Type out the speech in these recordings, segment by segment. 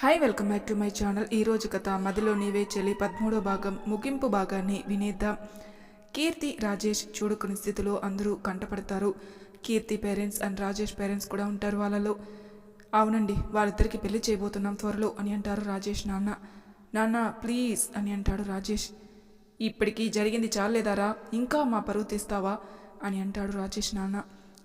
Hi welcome back to my channel ఈరోజు కథ మదిలో నీవే చెల్లి పదమూడో భాగం ముగింపు భాగాన్ని వినేద్దాం. కీర్తి రాజేష్ చూడుకుని స్థితిలో అందరూ కంటపడతారు. Keerthi parents and Rajesh parents కూడా ఉంటారు వాళ్ళలో. అవునండి వాళ్ళిద్దరికి పెళ్ళి చేయబోతున్నాం త్వరలో అని అంటారు రాజేష్ నాన్న. నాన్న ప్లీజ్ అని అంటాడు రాజేష్. ఇప్పటికీ జరిగింది చాలేదారా? ఇంకా మా పరువు తీస్తావా? అని అంటాడు రాజేష్ నాన్న.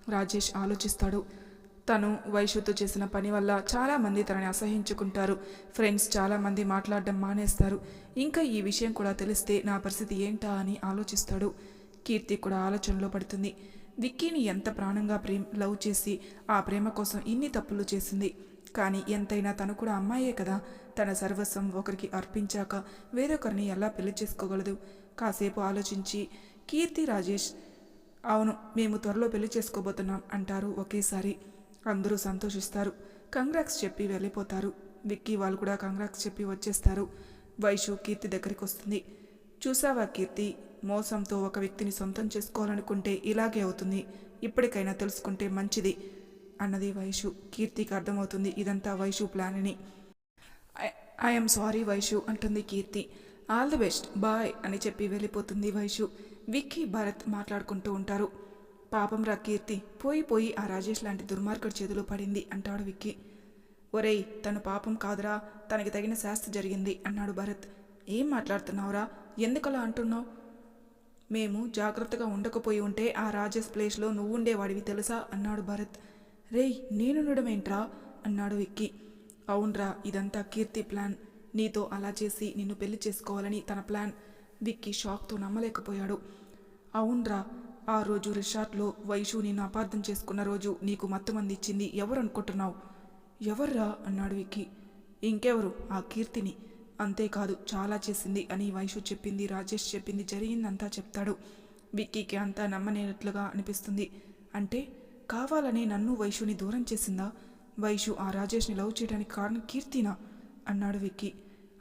రాజేష్ ఆలోచిస్తాడు. తను వైషుతో చేసిన పని వల్ల చాలామంది తనని అసహించుకుంటారు. ఫ్రెండ్స్ చాలామంది మాట్లాడడం మానేస్తారు. ఇంకా ఈ విషయం కూడా తెలిస్తే నా పరిస్థితి ఏంటా అని ఆలోచిస్తాడు. కీర్తి కూడా ఆలోచనలో పడుతుంది. విక్కీని ఎంత ప్రాణంగా ప్రేమ లవ్ చేసి ఆ ప్రేమ కోసం ఇన్ని తప్పులు చేసింది. కానీ ఎంతైనా తను కూడా అమ్మాయే కదా. తన సర్వస్వం ఒకరికి అర్పించాక వేరొకరిని ఎలా పెళ్ళి చేసుకోగలదు? కాసేపు ఆలోచించి కీర్తి రాజేష్ అవును మేము త్వరలో పెళ్ళి చేసుకోబోతున్నాం అంటారు ఒకేసారి. అందరూ సంతోషిస్తారు. కంగ్రాక్స్ చెప్పి వెళ్ళిపోతారు. విక్కీ వాళ్ళు కూడా కంగ్రాక్స్ చెప్పి వచ్చేస్తారు. వైషు కీర్తి దగ్గరికి వస్తుంది. చూసావా కీర్తి? మోసంతో ఒక వ్యక్తిని సొంతం చేసుకోవాలనుకుంటే ఇలాగే అవుతుంది. ఇప్పటికైనా తెలుసుకుంటే మంచిది అన్నది వైషు. కీర్తికి అర్థమవుతుంది ఇదంతా వైషు ప్లాన్ అని. ఐఎమ్ సారీ వైషు అంటుంది Keerthi. All the best bye అని చెప్పి వెళ్ళిపోతుంది వైషు. విక్కీ భరత్ మాట్లాడుకుంటూ ఉంటారు. పాపం రా కీర్తి పోయి పోయి ఆ రాజేష్ లాంటి దుర్మార్గుడి చేతిలో పడింది అంటాడు విక్కీ. ఒరేయ్ తను పాపం కాదురా తనకి తగిన శాస్తి జరిగింది అన్నాడు భరత్. ఏం మాట్లాడుతున్నావురా ఎందుకలా అంటున్నావు? మేము జాగ్రత్తగా ఉండకపోయి ఉంటే ఆ రాజేష్ ప్లేస్లో నువ్వుండేవాడివి తెలుసా అన్నాడు భరత్. రేయ్ నేనుండడం ఏంట్రా అన్నాడు విక్కీ. అవునరా ఇదంతా కీర్తి ప్లాన్. నీతో అలా చేసి నిన్ను పెళ్ళి చేసుకోవాలని తన ప్లాన్. విక్కీ షాక్తో నమ్మలేకపోయాడు. అవునరా ఆ రోజు రిషార్ట్లో వైషు నిన్ను అపార్థం చేసుకున్న రోజు నీకు మత్తుమంది ఇచ్చింది ఎవరు అనుకుంటున్నావు ఎవర్రా? అన్నాడు విక్కీ. ఇంకెవరు? ఆ కీర్తిని. అంతేకాదు చాలా చేసింది అని వైషు చెప్పింది రాజేష్ చెప్పింది జరిగిందంతా చెప్తాడు. విక్కీకి అంతా నమ్మనేటట్లుగా అనిపిస్తుంది. అంటే కావాలని నన్ను వైషుని దూరం చేసిందా? వైషు ఆ రాజేష్ని లవ్ చేయడానికి కారణం కీర్తినా? అన్నాడు విక్కీ.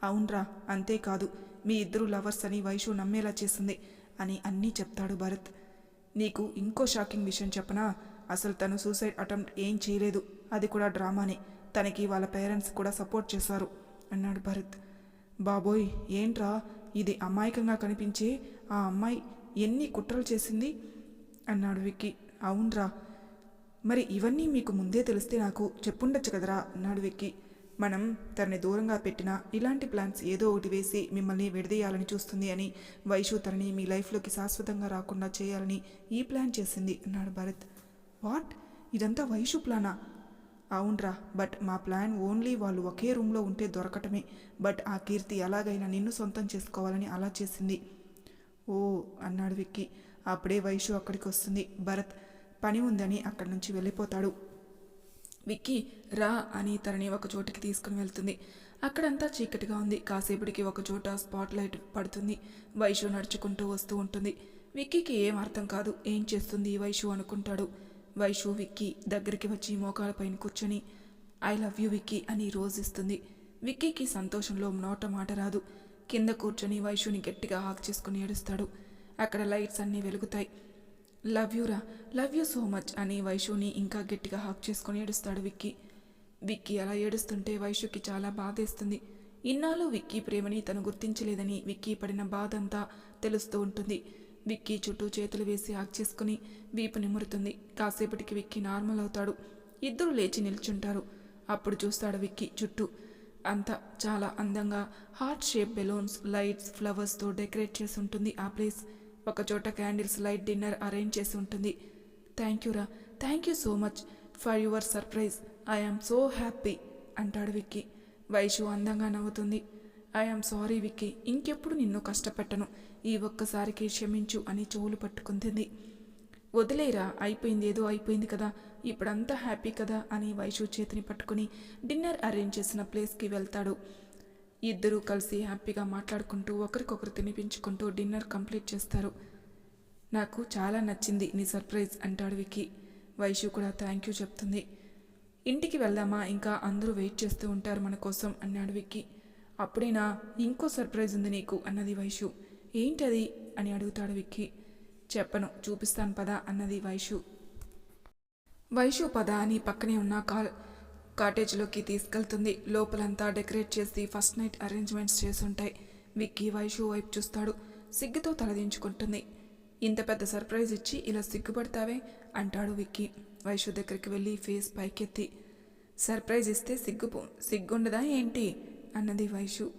అవునరా అంతేకాదు మీ ఇద్దరు లవర్స్ అని వైషు నమ్మేలా చేసింది అని అన్నీ చెప్తాడు భరత్. నీకు ఇంకో షాకింగ్ విషయం చెప్పనా? అసలు తను సూసైడ్ అటెంప్ట్ ఏం చేయలేదు. అది కూడా డ్రామానే. తనకి వాళ్ళ పేరెంట్స్ కూడా సపోర్ట్ చేశారు అన్నాడు భరత్. బాబోయ్ ఏంట్రా? ఇది అమాయకంగా కనిపించే ఆ అమ్మాయి ఎన్ని కుట్రలు చేసింది? అన్నాడు విక్కీ. అవునరా. మరి ఇవన్నీ మీకు ముందే తెలిస్తే నాకు చెప్పుండొచ్చు కదరా అన్నాడు విక్కీ. మనం తనని దూరంగా పెట్టిన ఇలాంటి ప్లాన్స్ ఏదో ఒకటి వేసి మిమ్మల్ని విడదీయాలని చూస్తుంది అని వైషు తనని మీ లైఫ్లోకి శాశ్వతంగా రాకుండా చేయాలని ఈ ప్లాన్ చేసింది అన్నాడు భరత్. వాట్? ఇదంతా వైషు ప్లానా? అవునరా బట్ మా ప్లాన్ ఓన్లీ వాళ్ళు ఒకే రూమ్లో ఉంటే దొరకటమే. బట్ ఆ కీర్తి ఎలాగైనా నిన్ను సొంతం చేసుకోవాలని అలా చేసింది. ఓ అన్నాడు విక్కీ. అప్పుడే వైషు అక్కడికి వస్తుంది. భరత్ పని ఉందని అక్కడి నుంచి వెళ్ళిపోతాడు. విక్కీ రా అని తనని ఒక చోటికి తీసుకుని వెళ్తుంది. అక్కడంతా చీకటిగా ఉంది. కాసేపటికి ఒక చోట స్పాట్ లైట్ పడుతుంది. వైషు నడుచుకుంటూ వస్తూ ఉంటుంది. విక్కీకి ఏం అర్థం కాదు. ఏం చేస్తుంది వైషు అనుకుంటాడు. వైషు విక్కీ దగ్గరికి వచ్చి మోకాలపైన కూర్చొని ఐ లవ్ యూ విక్కీ అని రోజిస్తుంది విక్కీకి సంతోషంలో నోట మాట రాదు. కింద కూర్చొని వైషుని గట్టిగా హాక్ చేసుకుని ఏడుస్తాడు. అక్కడ లైట్స్ అన్నీ వెలుగుతాయి. లవ్ యూరా లవ్ యూ సో మచ్ అని వైషుని ఇంకా గట్టిగా హాక్ చేసుకొని ఏడుస్తాడు విక్కీ. విక్కీ అలా ఏడుస్తుంటే వైషుకి చాలా బాధేస్తుంది. ఇన్నాళ్ళు విక్కీ ప్రేమని తను గుర్తించలేదని విక్కీ పడిన బాధ అంతా తెలుస్తూ ఉంటుంది. విక్కీ చుట్టూ చేతులు వేసి హాక్ చేసుకుని వీపు నిమురుతుంది. కాసేపటికి విక్కీ నార్మల్ అవుతాడు. ఇద్దరు లేచి నిల్చుంటారు. అప్పుడు చూస్తాడు విక్కీ చుట్టూ. అంతా చాలా అందంగా హార్ట్ షేప్ బెలూన్స్ లైట్స్ ఫ్లవర్స్తో డెకరేట్ చేసి ఉంటుంది ఆ ప్లేస్. ఒక చోట క్యాండిల్స్ లైట్ డిన్నర్ అరేంజ్ చేసి ఉంటుంది. Thank యూరా thank you so much for your surprise. I am so happy అంటాడు విక్కీ. వైషు అందంగా నవ్వుతుంది. ఐఆమ్ సారీ విక్కీ ఇంకెప్పుడు నిన్ను కష్టపెట్టను. ఈ ఒక్కసారికి క్షమించు అని చెవులు పట్టుకుంటుంది. వదిలేరా అయిపోయింది ఏదో అయిపోయింది కదా. ఇప్పుడంతా హ్యాపీ కదా అని వైషు చేతిని పట్టుకుని డిన్నర్ అరేంజ్ చేసిన ప్లేస్కి వెళ్తాడు. ఇద్దరూ కలిసి హ్యాపీగా మాట్లాడుకుంటూ ఒకరికొకరు తినిపించుకుంటూ డిన్నర్ కంప్లీట్ చేస్తారు. నాకు చాలా నచ్చింది నీ సర్ప్రైజ్ అంటాడు విక్కీ. వైషు కూడా థ్యాంక్ యూ చెప్తుంది. ఇంటికి వెళ్దామా? ఇంకా అందరూ వెయిట్ చేస్తూ ఉంటారు మన కోసం అన్నాడు విక్కీ. అప్పుడేనా? ఇంకో సర్ప్రైజ్ ఉంది నీకు అన్నది వైషు. ఏంటది? అని అడుగుతాడు విక్కీ. చెప్పను చూపిస్తాను పదా అన్నది వైషు. వైషు పద అని పక్కనే ఉన్న కాల్. కాటేజ్లోకి తీసుకెళ్తుంది. లోపలంతా డెకరేట్ చేసి ఫస్ట్ నైట్ అరేంజ్మెంట్స్ చేసుంటాయి విక్కీ వైషు వైపు చూస్తాడు. సిగ్గుతో తలదించుకుంటుంది. ఇంత పెద్ద సర్ప్రైజ్ ఇచ్చి ఇలా సిగ్గుపడతావే? అంటాడు విక్కీ. వైషు దగ్గరికి వెళ్ళి ఫేస్ పైకెత్తి. సర్ప్రైజ్ ఇస్తే సిగ్గు సిగ్గుండదా ఏంటి? అన్నది వైషు.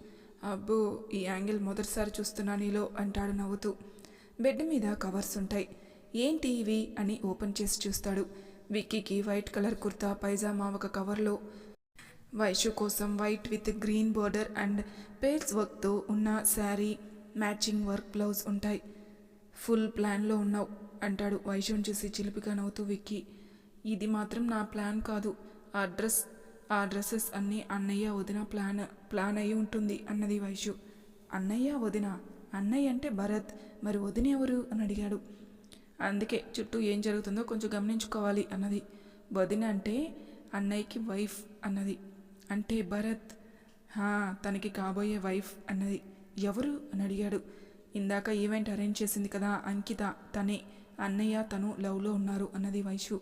అబ్బో ఈ యాంగిల్ మొదటిసారి చూస్తున్నా నీలో అంటాడు నవ్వుతూ. బెడ్ మీద కవర్స్ ఉంటాయి. ఏంటి ఇవి? అని ఓపెన్ చేసి చూస్తాడు. విక్కీకి వైట్ కలర్ కుర్తా పైజామా ఒక కవర్లో. వైషు కోసం white with green border and pearls వర్క్తో ఉన్న శారీ మ్యాచింగ్ వర్క్ బ్లౌజ్ ఉంటాయి. ఫుల్ ప్లాన్లో ఉన్నావు అంటాడు వైషుని చూసి చిలిపిగా నవ్వుతూ విక్కీ. ఇది మాత్రం నా ప్లాన్ కాదు ఆ డ్రెస్ ఆ డ్రెస్సెస్ అన్నీ అన్నయ్య వదిన ప్లాన్ ప్లాన్ అయి ఉంటుంది అన్నది వైషు. అన్నయ్య వదిన? అన్నయ్య అంటే భరత్ మరి వదిన ఎవరు? అని అడిగాడు. అందుకే చుట్టూ ఏం జరుగుతుందో కొంచెం గమనించుకోవాలి అన్నది. వదిన అంటే అన్నయ్యకి వైఫ్ అన్నది. అంటే భరత్ హా తనకి కాబోయే వైఫ్ అన్నది. ఎవరు? అని అడిగాడు. ఇందాక ఈవెంట్ అరేంజ్ చేసింది కదా అంకిత తనే. అన్నయ్య తను లవ్లో ఉన్నారు అన్నది వైషు.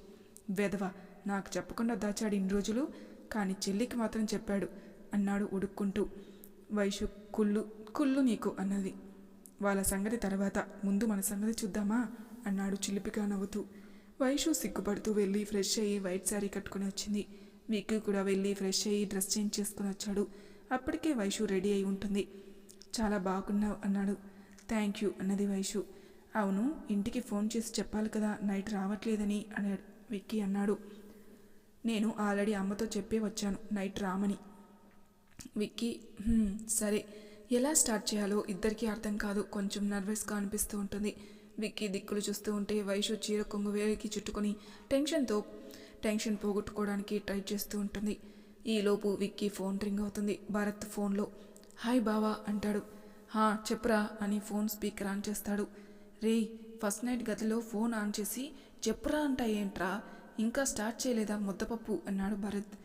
వెధవ నాకు చెప్పకుండా దాచాడు ఇన్ని రోజులు కానీ చెల్లికి మాత్రం చెప్పాడు అన్నాడు ఉడుక్కుంటూ. వైషు కుళ్ళు కుళ్ళు నీకు అన్నది. వాళ్ళ సంగతి తర్వాత ముందు మన సంగతి చూద్దామా? అన్నాడు చిలిపిగా నవ్వుతూ. వైషు సిగ్గుపడుతూ వెళ్ళి ఫ్రెష్ అయ్యి వైట్ శారీ కట్టుకుని వచ్చింది. విక్కీ కూడా వెళ్ళి ఫ్రెష్ అయ్యి డ్రెస్ చేంజ్ చేసుకుని వచ్చాడు. అప్పటికే వైషు రెడీ అయి ఉంటుంది. చాలా బాగున్నావు అన్నాడు. థ్యాంక్ యూ అన్నది వైషు అవును ఇంటికి ఫోన్ చేసి చెప్పాలి కదా నైట్ రావట్లేదని అన్నాడు విక్కీ అన్నాడు. నేను ఆల్రెడీ అమ్మతో చెప్పే వచ్చాను నైట్ రామని. విక్కీ సరే. ఎలా స్టార్ట్ చేయాలో ఇద్దరికీ అర్థం కాదు కొంచెం నర్వస్గా అనిపిస్తూ ఉంటుంది. విక్కీ దిక్కులు చూస్తూ ఉంటే వైషు చీర కొంగు వేలికి చుట్టుకొని టెన్షన్తో టెన్షన్ పోగొట్టుకోవడానికి ట్రై చేస్తూ ఉంటుంది. ఈలోపు విక్కీ ఫోన్ రింగ్ అవుతుంది. భరత్ ఫోన్లో హాయ్ బావా అంటాడు. హా చెప్పురా అని ఫోన్ స్పీకర్ ఆన్ చేస్తాడు. రే ఫస్ట్ నైట్ గదిలో ఫోన్ ఆన్ చేసి చెప్పురా అంట ఏంట్రా? ఇంకా స్టార్ట్ చేయలేదా ముద్దపప్పు అన్నాడు భరత్.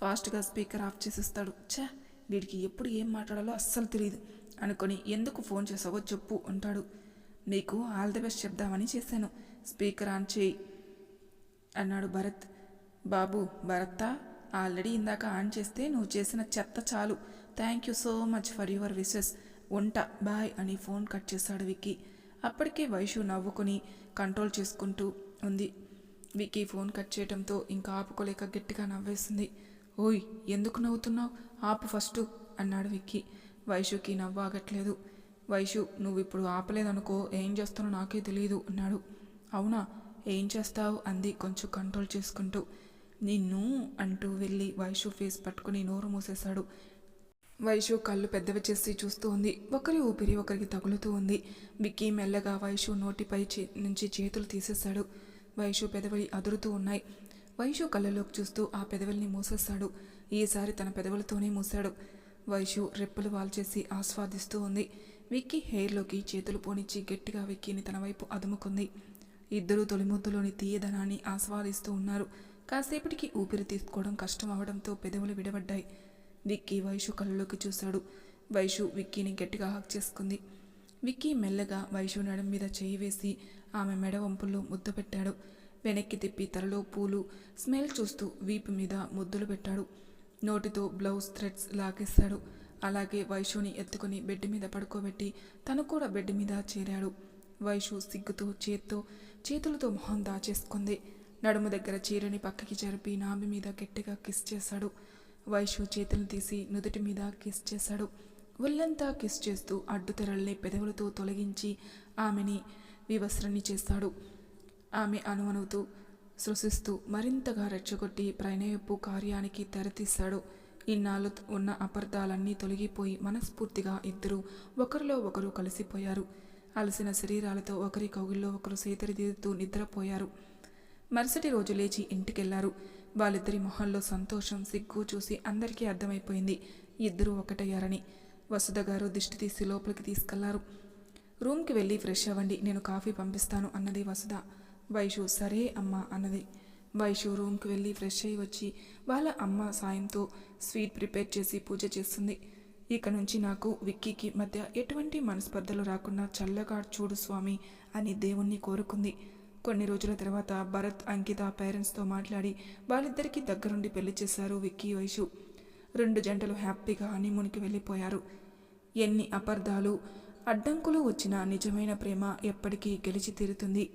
ఫాస్ట్గా స్పీకర్ ఆఫ్ చేసేస్తాడు. ఛా వీడికి ఎప్పుడు ఏం మాట్లాడాలో అస్సలు తెలియదు అనుకొని ఎందుకు ఫోన్ చేసావో చెప్పు అంటాడు. నీకు ఆల్ ది బెస్ట్ చెప్దామని చేశాను. స్పీకర్ ఆన్ చేయి అన్నాడు భరత్. బాబు భరత్తా ఆల్రెడీ ఇందాక ఆన్ చేస్తే నువ్వు చేసిన చెత్త చాలు. Thank you so much for your wishes. ఉంటా బాయ్ అని ఫోన్ కట్ చేశాడు విక్కీ. అప్పటికే వైషు నవ్వుకుని కంట్రోల్ చేసుకుంటూ ఉంది. విక్కీ ఫోన్ కట్ చేయడంతో ఇంకా ఆపుకోలేక గట్టిగా నవ్వేసింది. ఓయ్ ఎందుకు నవ్వుతున్నావు? ఆపు ఫస్ట్ అన్నాడు విక్కీ. వైషుకి నవ్వు ఆగట్లేదు. వైషు నువ్వు ఇప్పుడు ఆపలేదనుకో ఏం చేస్తానో నాకే తెలియదు అన్నాడు. అవునా ఏం చేస్తావు? అంది కొంచెం కంట్రోల్ చేసుకుంటూ. నిన్ను అంటూ వెళ్ళి వైషు ఫేస్ పట్టుకుని నోరు మూసేశాడు. వైషు కళ్ళు పెద్దవి చేసి చూస్తూ ఉంది. ఒకరి ఊపిరి ఒకరికి తగులుతూ ఉంది. విక్కీ మెల్లగా వైషు నోటిపై చే- నుంచి చేతులు తీసేశాడు. వైషు పెదవులు అదురుతూ ఉన్నాయి. వైషు కళ్ళలోకి చూస్తూ ఆ పెదవుల్ని మూసేశాడు. ఈసారి తన పెదవులతోనే మూశాడు. వైషు రెప్పలు వాల్చేసి ఆస్వాదిస్తూ ఉంది. విక్కీ హెయిర్లోకి చేతులు పోనిచ్చి గట్టిగా విక్కీని తన వైపు అదుముకుంది. ఇద్దరూ తొలిముద్దులోని తీయదనాన్ని ఆస్వాదిస్తూ ఉన్నారు. కాసేపటికి ఊపిరి తీసుకోవడం కష్టం అవడంతో పెదవులు విడబడ్డాయి. విక్కీ వైషు కళ్ళలోకి చూశాడు. వైషు విక్కీని గట్టిగా హక్ చేసుకుంది. విక్కీ మెల్లగా వైషు నడం మీద చేయి వేసి ఆమె మెడ వంపుల్లో ముద్దు పెట్టాడు. వెనక్కి తిప్పి తలలో పూలు స్మెల్ చూస్తూ వీపు మీద ముద్దులు పెట్టాడు. నోటితో బ్లౌజ్ థ్రెడ్స్ లాగేశాడు. అలాగే వైషుని ఎత్తుకుని బెడ్ మీద పడుకోబెట్టి తను కూడా బెడ్ మీద చేరాడు. వైషు సిగ్గుతో చేత్తో చేతులతో మొహం దాచేసుకుంది. నడుము దగ్గర చీరని పక్కకి జరిపి నాభి మీద గట్టిగా కిస్ చేశాడు. వైషు చేతులు తీసి నుదుటి మీద కిస్ చేశాడు. ఒళ్ళంతా కిస్ చేస్తూ అడ్డుతెరల్ని పెదవులతో తొలగించి ఆమెని వివస్త్రని చేస్తాడు. ఆమె అనువనుతూ సృశిస్తూ మరింతగా రెచ్చగొట్టి ప్రణయపు కార్యానికి తెరతీశాడు. ఇన్నాళ్ళు ఉన్న అపార్థాలన్నీ తొలగిపోయి మనస్ఫూర్తిగా ఇద్దరు ఒకరిలో ఒకరు కలిసిపోయారు. అలసిన శరీరాలతో ఒకరి కౌగిల్లో ఒకరు సేతరిదిద్దుతూ నిద్రపోయారు. మరుసటి రోజు లేచి ఇంటికెళ్ళారు. వాళ్ళిద్దరి మొహంలో సంతోషం సిగ్గు చూసి అందరికీ అర్థమైపోయింది. ఇద్దరూ ఒకటయ్యారని. వసుధ గారు దిష్టి తీసి లోపలికి తీసుకెళ్ళారు. రూమ్కి వెళ్ళి ఫ్రెష్ అవ్వండి నేను కాఫీ పంపిస్తాను అన్నది వసుధ. వైషు సరే అమ్మా అన్నది. వైషు రూమ్కి వెళ్ళి ఫ్రెష్ అయ్యి వచ్చి వాళ్ళ అమ్మ సాయంతో స్వీట్ ప్రిపేర్ చేసి పూజ చేస్తుంది. ఇక నుంచి నాకు విక్కీకి మధ్య ఎటువంటి మనస్పర్ధలు రాకుండా చల్లగా చూడు స్వామి అని దేవుణ్ణి కోరుకుంది. కొన్ని రోజుల తర్వాత భరత్ అంకిత పేరెంట్స్తో మాట్లాడి వాళ్ళిద్దరికీ దగ్గరుండి పెళ్ళి చేశారు విక్కీ వైషు. రెండు జంటలు హ్యాపీగా హనీమూన్కి వెళ్ళిపోయారు. ఎన్ని అపార్థాలు అడ్డంకులు వచ్చినా నిజమైన ప్రేమ ఎప్పటికీ గెలిచి తీరుతుంది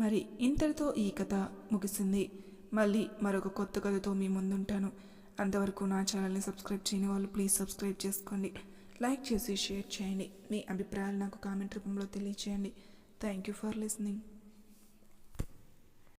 మరి ఇంతటితో ఈ కథ ముగిసింది. మళ్ళీ మరొక కొత్త కథతో మీ ముందుంటాను. అంతవరకు నా ఛానల్ని సబ్స్క్రైబ్ చేయని వాళ్ళు ప్లీజ్ సబ్స్క్రైబ్ చేసుకోండి. లైక్ చేసి షేర్ చేయండి. మీ అభిప్రాయాలు నాకు కామెంట్ రూపంలో తెలియచేయండి. Thank you for listening.